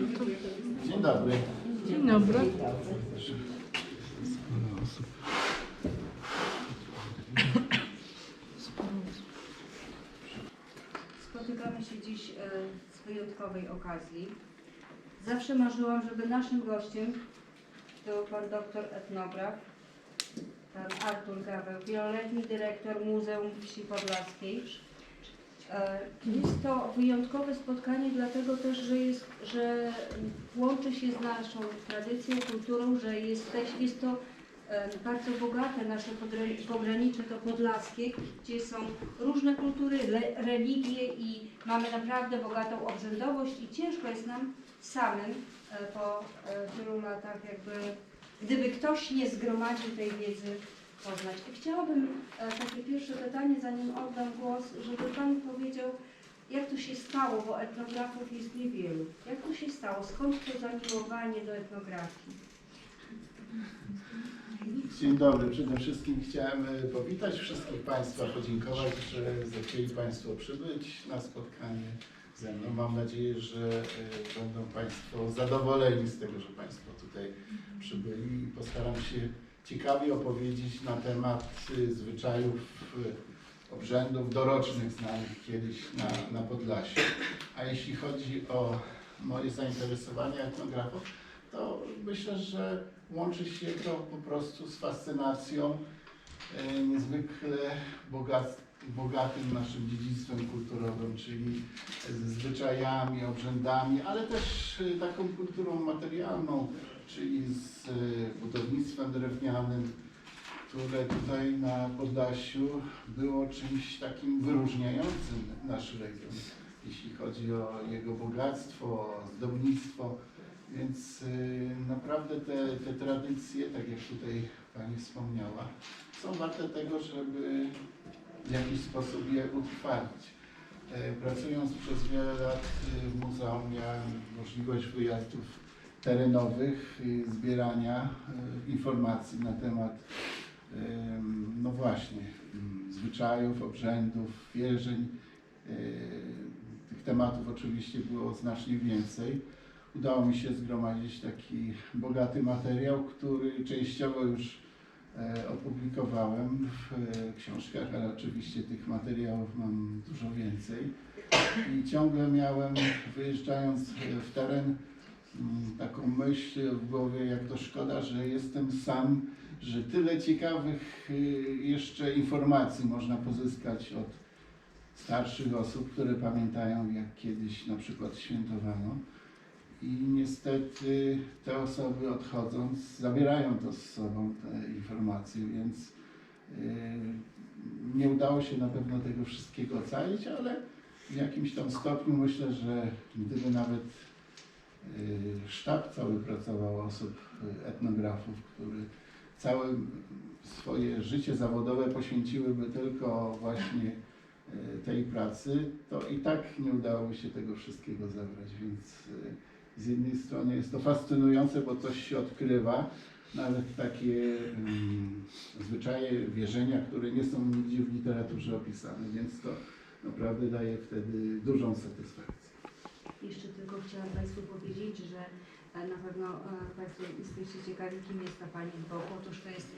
Dzień dobry. Dzień dobry. Spotykamy się dziś e, z wyjątkowej okazji. Zawsze marzyłam, żeby naszym gościem był pan doktor etnograf, pan Artur Gaweł, wieloletni dyrektor Muzeum Wsi Podlaskiej. E, Jest to wyjątkowe spotkanie, dlatego też, że, jest, że łączy się z naszą tradycją, kulturą, że jesteś, jest to bardzo bogate nasze pogranicze to podlaskie, gdzie są różne kultury, religie i mamy naprawdę bogatą obrzędowość i ciężko jest nam samym e, po e, tylu latach jakby, gdyby ktoś nie zgromadził tej wiedzy poznać. I chciałabym e, takie pierwsze pytanie, zanim oddam głos, żeby Pan powiedział, jak to się stało, bo etnografów jest niewielu. Jak to się stało? Skąd to zamiłowanie do etnografii? Dzień dobry. Przede wszystkim chciałem e, powitać wszystkich Państwa, podziękować, że zechcieli Państwo przybyć na spotkanie ze mną. Mam nadzieję, że e, będą Państwo zadowoleni z tego, że Państwo tutaj przybyli i postaram się ciekawie opowiedzieć na temat e, zwyczajów, e, obrzędów dorocznych znanych kiedyś na, na Podlasiu. A jeśli chodzi o moje zainteresowanie etnografów, to myślę, że łączy się to po prostu z fascynacją e, niezwykle bogat, bogatym naszym dziedzictwem kulturowym, czyli ze zwyczajami, obrzędami, ale też taką kulturą materialną, czyli z e, budownictwem drewnianym, które tutaj na Podlasiu było czymś takim wyróżniającym nasz region, jeśli chodzi o jego bogactwo, o zdobnictwo. Więc y, naprawdę te, te tradycje, tak jak tutaj Pani wspomniała, są warte tego, żeby w jakiś sposób je utrwalić. E, Pracując przez wiele lat w muzeum miałem możliwość wyjazdów terenowych, y, zbierania y, informacji na temat no właśnie ym, zwyczajów, obrzędów, wierzeń. Y, Tych tematów oczywiście było znacznie więcej udało mi się zgromadzić taki bogaty materiał, który częściowo już e, opublikowałem w e, książkach, ale oczywiście tych materiałów mam dużo więcej. I ciągle miałem, wyjeżdżając e, w teren, mm, taką myśl w głowie, jak to szkoda, że jestem sam, że tyle ciekawych e, jeszcze informacji można pozyskać od starszych osób, które pamiętają, jak kiedyś na przykład świętowano. I niestety te osoby odchodząc zabierają to z sobą, te informacje, więc yy, nie udało się na pewno tego wszystkiego ocalić, ale w jakimś tam stopniu myślę, że gdyby nawet sztab cały pracował osób etnografów, który całe swoje życie zawodowe poświęciłyby tylko właśnie yy, tej pracy, to i tak nie udałoby się tego wszystkiego zabrać, więc yy, z jednej strony jest to fascynujące, bo coś się odkrywa, nawet takie mm, zwyczaje, wierzenia, które nie są nigdzie w literaturze opisane, więc to naprawdę daje wtedy dużą satysfakcję. Chciałam Państwu powiedzieć, że e, na pewno e, Państwo jesteście ciekawi, kim jest ta Pani boku. Otóż to jest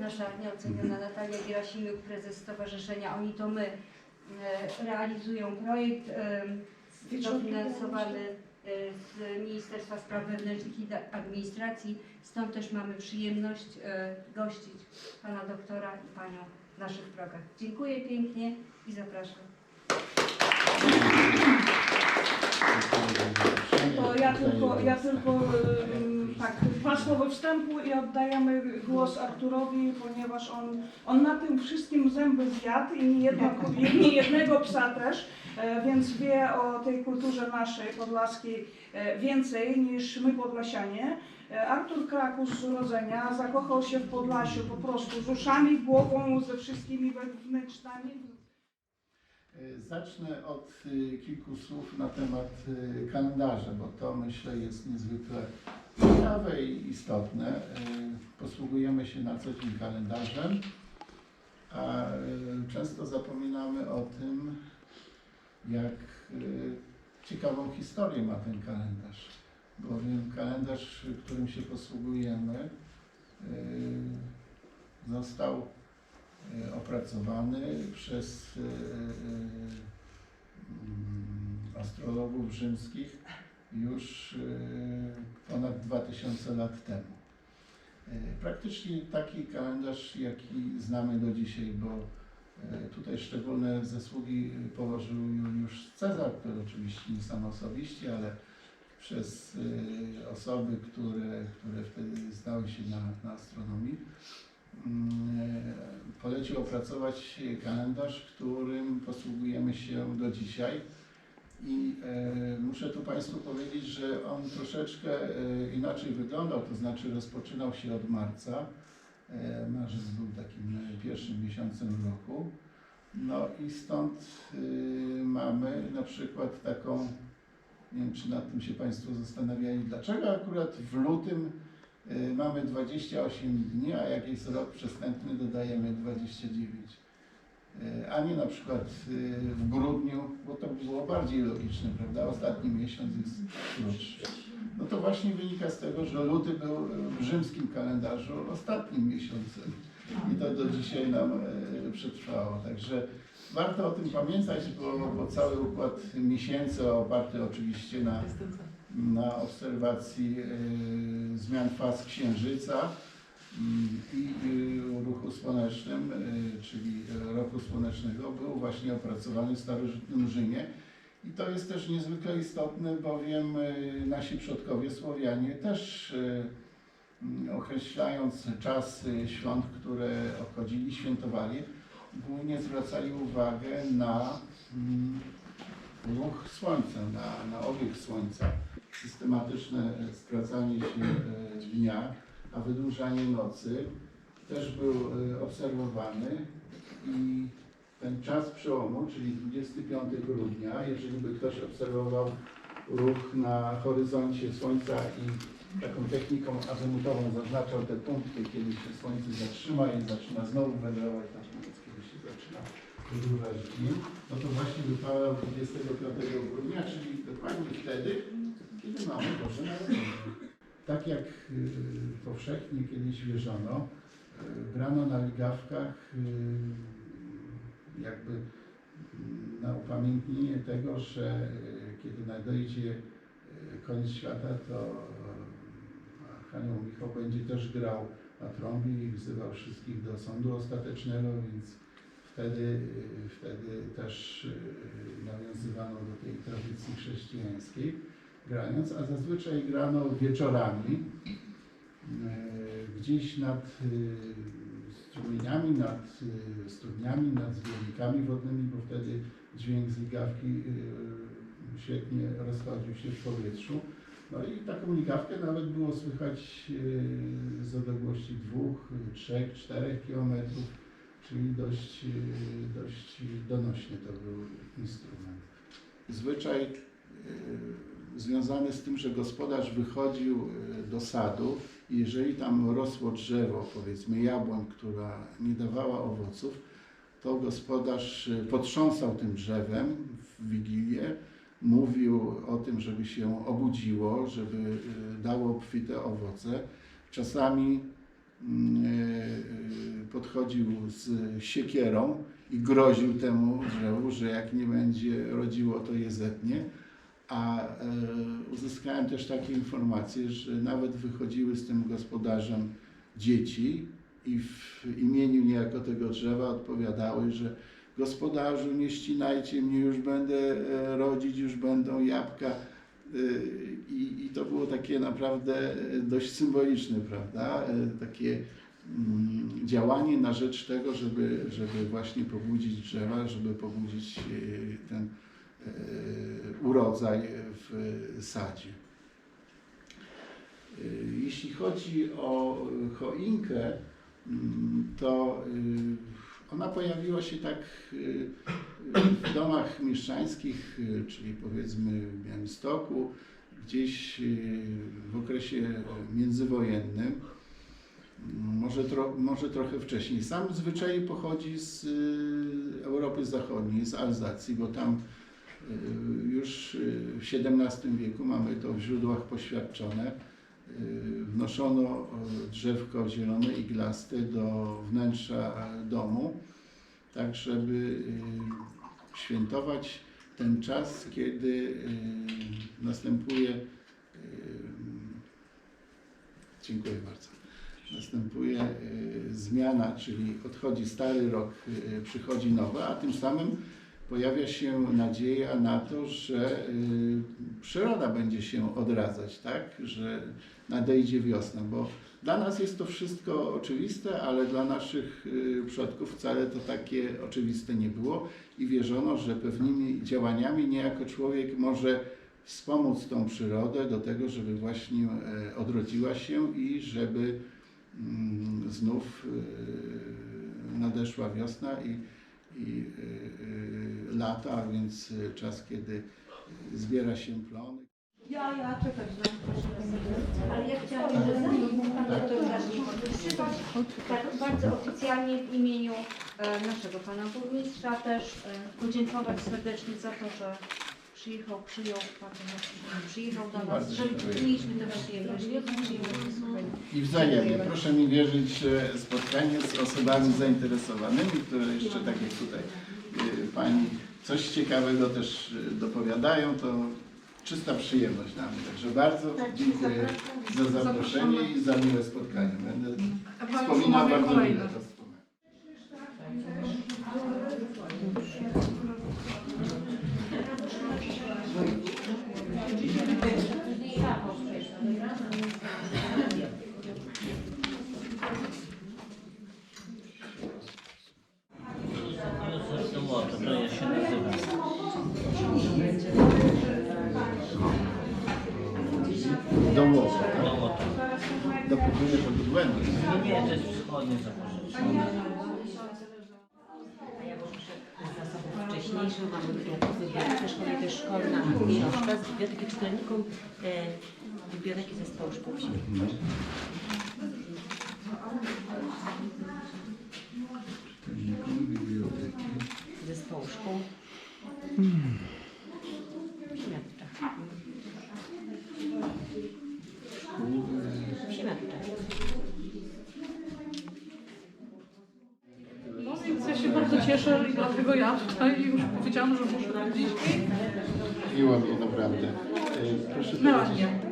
nasza nieoceniona Natalia Gerasimiuk, prezes Stowarzyszenia Oni to My. E, Realizują projekt dofinansowany z Ministerstwa Spraw Wewnętrznych i Administracji. Stąd też mamy przyjemność gościć Pana doktora i Panią w naszych progach. Dziękuję pięknie i zapraszam. To ja tylko, ja tylko tak, dwa słowa wstępu i oddajemy głos Arturowi, ponieważ on, on na tym wszystkim zęby zjadł i nie, jednego psa też, e, więc wie o tej kulturze naszej podlaskiej e, więcej niż my podlasianie. E, Artur Krakus z urodzenia zakochał się w Podlasiu po prostu z uszami, głową, ze wszystkimi wewnętrzami. E, Zacznę od y, kilku słów na temat y, kalendarza, bo to myślę jest niezwykle ciekawe i istotne. E, Posługujemy się na co dzień kalendarzem, a e, często zapominamy o tym, jak e, ciekawą historię ma ten kalendarz. bowiem kalendarz, którym się posługujemy, został opracowany przez astrologów rzymskich już y, ponad 2000 lat temu. Y, Praktycznie taki kalendarz, jaki znamy do dzisiaj, bo y, tutaj szczególne zasługi położył już Cezar, który oczywiście nie sam osobiście, ale przez osoby, które, które wtedy znały się na, na astronomii, mm, polecił opracować kalendarz, którym posługujemy się do dzisiaj. I e, muszę tu Państwu powiedzieć, że on troszeczkę e, inaczej wyglądał, to znaczy rozpoczynał się od marca. E, marzec był takim e, pierwszym miesiącem roku. No i stąd y, mamy na przykład taką, nie wiem czy nad tym się Państwo zastanawiali, dlaczego akurat w lutym y, mamy 28 dni, a jak jest rok przestępny dodajemy 29. Y, A nie na przykład y, w grudniu, bo to by było bardziej logiczne, prawda? Ostatni miesiąc jest krótszy. No to właśnie wynika z tego, że luty był w rzymskim kalendarzu ostatnim miesiącem i to do dzisiaj nam e, przetrwało. Także warto o tym pamiętać, bo, bo cały układ miesięcy oparty oczywiście na, na obserwacji e, zmian faz księżyca i e, ruchu słonecznym, e, czyli roku słonecznego, był właśnie opracowany w starożytnym Rzymie. I to jest też niezwykle istotne, bowiem nasi przodkowie Słowianie też mm, określając czas świąt, które obchodzili, świętowali, głównie zwracali uwagę na mm, ruch Słońca, na, na obieg Słońca, systematyczne e, skracanie się e, dnia, a wydłużanie nocy też był e, obserwowany i ten czas przełomu, czyli 25 grudnia, jeżeli by ktoś obserwował ruch na horyzoncie Słońca i taką techniką azymutową zaznaczał te punkty, kiedy się Słońce zatrzyma i zaczyna znowu wędrować na północ, kiedy się zaczyna wydłużać dni, no to właśnie wypadał 25 grudnia, czyli dokładnie wtedy, kiedy mamy Boże Narodzenie. Tak jak y, powszechnie kiedyś wierzono, y, grano na ligawkach y, jakby mm, na upamiętnienie tego, że kiedy nadejdzie koniec świata, to Archanioł Michał będzie też grał na trąbie i wzywał wszystkich do sądu ostatecznego, więc wtedy, wtedy też nawiązywano do tej tradycji chrześcijańskiej grając, a zazwyczaj grano wieczorami y, gdzieś nad y, strumieniami, nad y, studniami, nad zbiornikami wodnymi, bo wtedy dźwięk z ligawki świetnie rozchodził się w powietrzu. No i taką ligawkę nawet było słychać z odległości dwóch, trzech, czterech kilometrów, czyli dość, dość donośny to był instrument. Zwyczaj związany z tym, że gospodarz wychodził y, do sadu i jeżeli tam rosło drzewo, powiedzmy jabłoń, która nie dawała owoców, to gospodarz y, potrząsał tym drzewem w Wigilię, mówił o tym, żeby się obudziło, żeby y, dało obfite owoce. Czasami mm, podchodził z siekierą i groził temu drzewu, że jak nie będzie rodziło, to je zetnie. A e, uzyskałem też takie informacje, że nawet wychodziły z tym gospodarzem dzieci i w imieniu niejako tego drzewa odpowiadały, że gospodarzu nie ścinajcie mnie, już będę e, rodzić, już będą jabłka. E, I, I to było takie naprawdę dość symboliczne, prawda? Takie mm, działanie na rzecz tego, żeby, żeby właśnie pobudzić drzewa, żeby pobudzić ten urodzaj w sadzie. E, Jeśli chodzi o choinkę, mm, to y, ona pojawiła się tak y, w domach mieszczańskich, y, czyli powiedzmy w Białymstoku, gdzieś y, w okresie międzywojennym, może, tro, może trochę wcześniej. Sam zwyczaj pochodzi z y, Europy Zachodniej, z Alzacji, bo tam Y, Już y, w XVII wieku mamy to w źródłach poświadczone. Y, Wnoszono y, drzewko zielone iglaste do wnętrza domu, tak żeby y, świętować ten czas, kiedy y, następuje y, Dziękuję bardzo. Następuje y, zmiana, czyli odchodzi stary rok, y, przychodzi nowy, a tym samym pojawia się nadzieja na to, że y, przyroda będzie się odradzać, tak? Że nadejdzie wiosna, bo dla nas jest to wszystko oczywiste, ale dla naszych y, przodków wcale to takie oczywiste nie było i wierzono, że pewnymi działaniami niejako człowiek może wspomóc tą przyrodę do tego, żeby właśnie e, odrodziła się i żeby mm, znów e, nadeszła wiosna i, i e, e, lata, a więc e, czas, kiedy zbiera się plony. Ja, ja, czekać, Ale ja podpisywać tak bardzo oficjalnie w imieniu e, naszego pana burmistrza też e, podziękować serdecznie za to, że przyjechał, przyjął nas, przyjechał do nas, Bardzo że dziękuję. mieliśmy tę przyjemność, wielką przyjemność wysłuchania. I wzajemnie. Proszę mi wierzyć, że spotkanie z osobami zainteresowanymi, które jeszcze tak jak tutaj y, Pani coś ciekawego też y, dopowiadają, to czysta przyjemność dla mnie. Także bardzo dziękuję za zaproszenie i za miłe spotkanie. Będę wspominał bardzo wspomnienie. To Do pokoju pod błędu. Wschodnie zapożyczone. A ja z zasobów wcześniejszych mamy szkolna, to jest szkolna książka z biblioteki czytelnikom e, biblioteki zespołu szkół wsi. Zespołu szkół. Szkół, y, Siemiatka. No więc ja się bardzo cieszę i dlatego ja tutaj już powiedziałam, że muszę robić. Miło mi naprawdę. Y, Proszę powiedzieć.